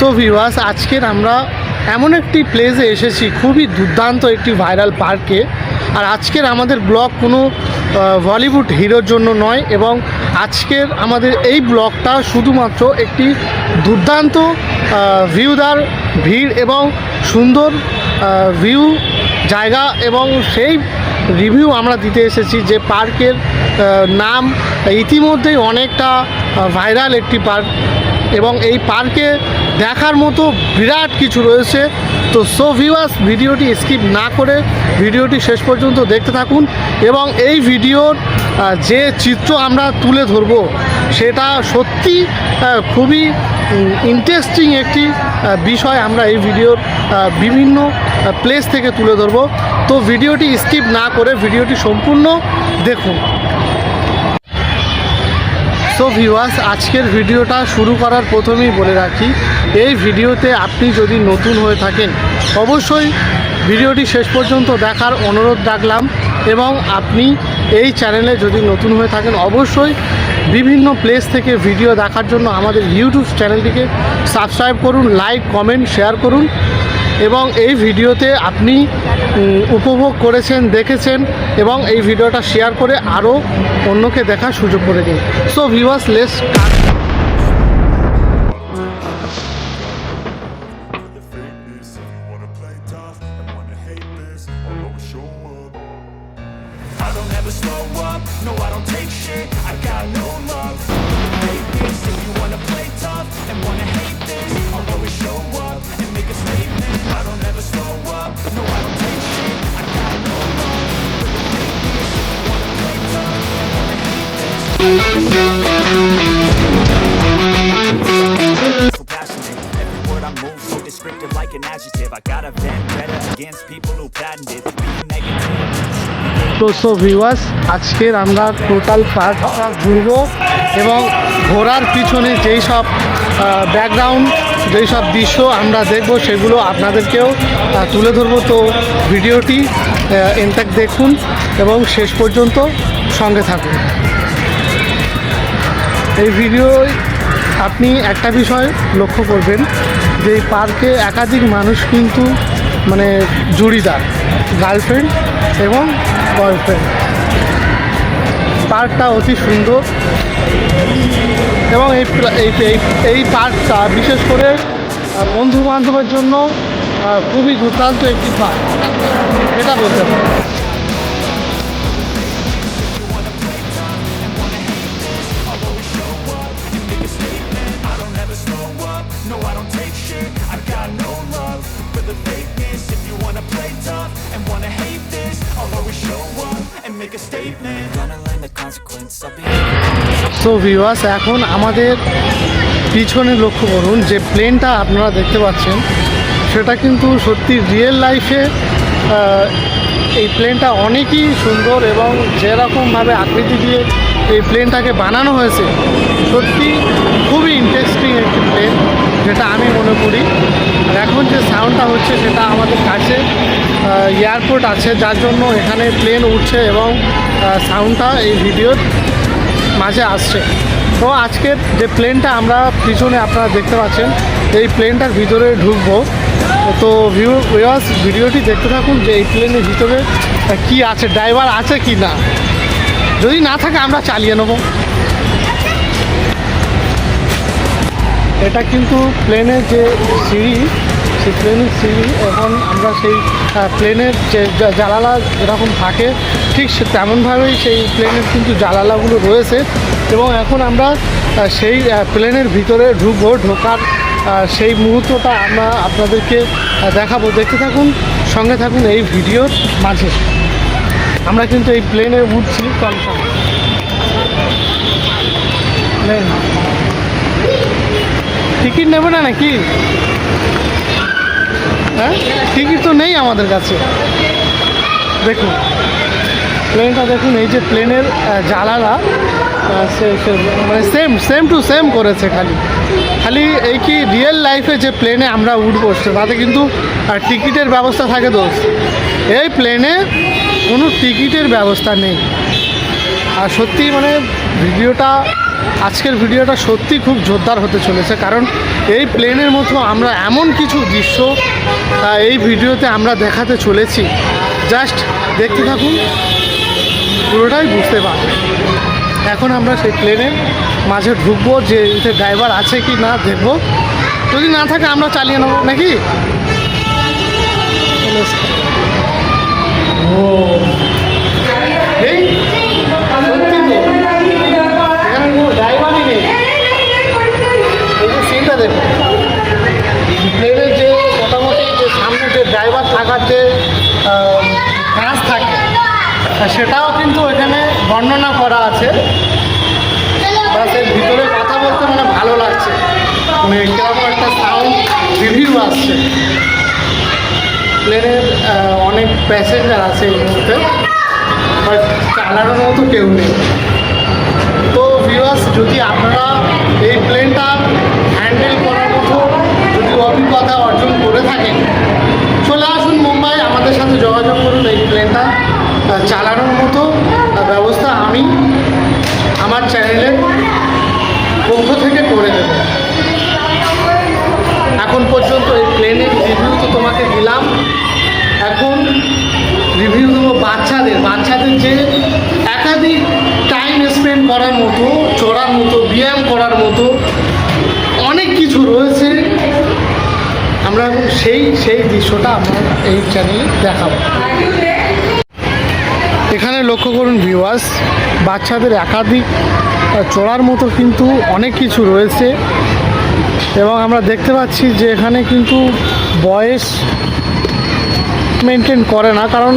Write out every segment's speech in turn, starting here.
So ভিওয়াস আজকের আমরা এমন একটি প্লেসে এসেছি, খুবই দুর্দান্ত একটি ভাইরাল পার্কে আর আজকের আমাদের ব্লগ কোনো বলিউড হিরোর জন্য নয় এবং আজকের আমাদের এই ব্লগটা শুধুমাত্র একটি দুর্দান্ত ভিউদার ভিড় এবং সুন্দর ভিউ জায়গা এবং সেই রিভিউ আমরা দিতে এসেছি যে পার্কের নাম ইতিমধ্যেই অনেকটা ভাইরাল একটি পার্ক এবং এই পার্কে দেখার মতো বিরাট কিছু রয়েছে। তো সো ভিউয়ার্স ভিডিওটি স্কিপ না করে ভিডিওটি শেষ পর্যন্ত দেখতে থাকুন এবং এই ভিডিওর যে চিত্র আমরা তুলে ধরব, সেটা সত্যি খুবই ইন্টারেস্টিং একটি বিষয় আমরা এই ভিডিওর বিভিন্ন প্লেস থেকে তুলে ধরব। তো ভিডিওটি স্কিপ না করে ভিডিওটি সম্পূর্ণ দেখুন। সো ভিউয়ার্স আজকের ভিডিওটা শুরু করার প্রথমেই বলে রাখি, এই ভিডিওতে আপনি যদি নতুন হয়ে থাকেন, অবশ্যই ভিডিওটি শেষ পর্যন্ত দেখার অনুরোধ রাখলাম এবং আপনি এই চ্যানেলে যদি নতুন হয়ে থাকেন, অবশ্যই বিভিন্ন প্লেস থেকে ভিডিও দেখার জন্য আমাদের ইউটিউব চ্যানেলটিকে সাবস্ক্রাইব করুন লাইক কমেন্ট শেয়ার করুন। এবং এই ভিডিওতে আপনি উপভোগ করেছেন, দেখেছেন এবং এই ভিডিওটা শেয়ার করে আরও অন্যকে দেখার সুযোগ করে দিন। সো ভিউয়ার্স লেস তো সো ভিউয়ার্স আজকের আমরা টোটাল পার্কটা ঘুরবো এবং ঘোরার পিছনে যেই সব ব্যাকগ্রাউন্ড যেই সব দৃশ্য আমরা দেখব সেগুলো আপনাদেরকেও তুলে ধরবো। তো ভিডিওটি ইনট্যাক্ট দেখুন এবং শেষ পর্যন্ত সঙ্গে থাকুন। এই ভিডিওয় আপনি একটা বিষয় লক্ষ্য করবেন যে এই পার্কে একাধিক মানুষ কিন্তু মানে জুড়িদার, গার্লফ্রেন্ড এবং বয়ফ্রেন্ড। পার্কটা অতি সুন্দর এবং এই এই পার্কটা বিশেষ করে বন্ধু বান্ধবের জন্য খুবই দুর্দান্ত একটি পার্ক। এটা বলতে পারি no I don't take shit. I got no love for the fakeness. If you wanna play tough and wanna hate this, I'll always show up and make a statement. Gonna learn the consequence of being. So viewers এখন আমাদের পিছনে লক্ষ্য করুন যে প্লেনটা আপনারা দেখতে পাচ্ছেন সেটা কিন্তু সত্যি রিয়েল লাইফে এই প্লেনটা অনেকই সুন্দর এবং যেরকমভাবে আকৃতি দিয়ে এই প্লেনটাকে বানানো হয়েছে সত্যি খুবই ইন্টারেস্টিং একটি প্লেন যেটা আমি মনে করি। আর এখন যে সাউন্ডটা হচ্ছে সেটা আমাদের কাছে এয়ারপোর্ট আছে, যার জন্য এখানে প্লেন উঠছে এবং সাউন্ডটা এই ভিডিওর মাঝে আসছে। তো আজকের যে প্লেনটা আমরা পিছনে আপনারা দেখতে পাচ্ছেন, এই প্লেনটার ভিতরে ঢুকবো। তো ভিউ ভিউয়ার্স ভিডিওটি দেখতে থাকুন যে এই প্লেনের ভিতরে কি আছে ড্রাইভার আছে কি না। যদি না থাকে আমরা চালিয়ে নেব। এটা কিন্তু প্লেনের যে সিঁড়ি, সেই প্লেনের সিঁড়ি এখন আমরা সেই প্লেনের যে জা- জানালা যেরকম থাকে, ঠিক সে- তেমনভাবেই সেই প্লেনের কিন্তু জানালাগুলো রয়েছে এবং এখন আমরা সেই প্লেনের ভিতরে ঢুকবো, ঢোকার সেই মুহূর্তটা আমরা আপনাদেরকে দেখাবো। দেখতে থাকুন, সঙ্গে থাকুন এই ভিডিওর মাঝে। আমরা কিন্তু এই প্লেনে উঠছি, কনফার্ম। প্লেন টিকিট নেবে না নাকি? হ্যাঁ? টিকিট তো নেই আমাদের কাছে। দেখুন, প্লেনটা দেখুন, এই যে প্লেনের সে- মানে সেম সেম টু সেম করেছে খালি। খালি এই কি রিয়েল লাইফে যে প্লেনে আমরা উঠবো তাতে কিন্তু টিকিটের ব্যবস্থা থাকে দোষ এই প্লেনে কোনো টিকিটের ব্যবস্থা নেই। আর সত্যি মানে ভিডিওটা আজকের ভিডিওটা সত্যি খুব জোরদার হতে চলেছে, কারণ এই প্লেনের মতো আমরা এমন কিছু দৃশ্য এই ভিডিওতে আমরা দেখাতে চলেছি। জাস্ট দেখতে থাকুন, পুরোটাই বুঝতে পারবেন। এখন আমরা সেই প্লেনের মাঝে ঢুকবো যে এতে ড্রাইভার আছে কি না দেখব। যদি না থাকে আমরা চালিয়ে নেব, নাকি? ও সেটাও কিন্তু এখানে বর্ণনা করা আছে। বাসের ভিতরে কথা বলতে মানে ভালো লাগছে। মানে কীরকম একটা সাউন্ড রিভিউ আসছে। প্লেনের অনেক প্যাসেঞ্জার আছে এই মুহূর্তে। বাট চালানোর মতো কেউ নেই। তো ভিউয়ার্স যদি আপনারা এই প্লেনটা হ্যান্ডেল করার মতো যদি অভিজ্ঞতা এখন পর্যন্ত এই প্লেনের রিভিউ তো তোমাকে দিলাম। এখন রিভিউ দেবো বাচ্চাদের। বাচ্চাদের যে একাধিক টাইম স্পেন্ড করার মতো, চড়ার মতো, ব্যায়াম করার মতো অনেক কিছু রয়েছে। আমরা সেই সেই দৃশ্যটা আমরা এই চ্যানেলে দেখাবো। এখানে লক্ষ্য করুন ভিউয়ার্স বাচ্চাদের একাধিক চড়ার মতো কিন্তু অনেক কিছু রয়েছে। এবং আমরা দেখতে পাচ্ছি যে এখানে কিন্তু বয়স মেনটেন করে না, কারণ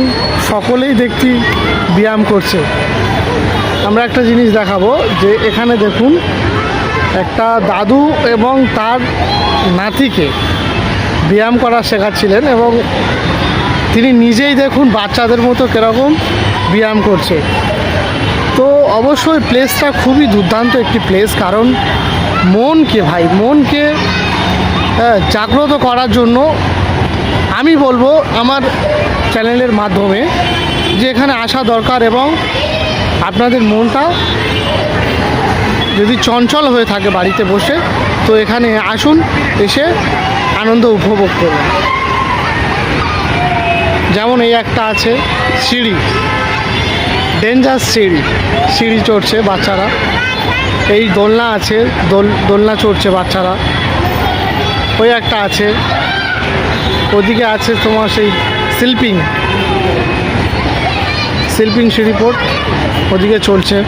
সকলেই দেখছি ব্যায়াম করছে। আমরা একটা জিনিস দেখাবো যে এখানে দেখুন, একটা দাদু এবং তার নাতিকে ব্যায়াম করা শেখাচ্ছিলেন এবং তিনি নিজেই দেখুন বাচ্চাদের মতো কীরকম ব্যায়াম করছে। তো অবশ্যই প্লেসটা খুবই দুর্দান্ত একটি প্লেস কারণ মনকে ভাই মনকে আহ, জাগ্রত করার জন্য আমি বলব আমার চ্যানেলের মাধ্যমে যে এখানে আসা দরকার এবং আপনাদের মনটা যদি চঞ্চল হয়ে থাকে বাড়িতে বসে তো এখানে আসুন এসে আনন্দ উপভোগ করুন। যেমন এই একটা আছে সিঁড়ি ডেঞ্জার সিঁড়ি সিঁড়ি চড়ছে বাচ্চারা। এই দোলনা আছে দোল দোলনা চড়ছে বাচ্চারা। ওই একটা আছে। ওদিকে আছে তোমার সেই শিল্পিং। শিল্পিং শ্রীপোর্ট ওদিকে চলছে।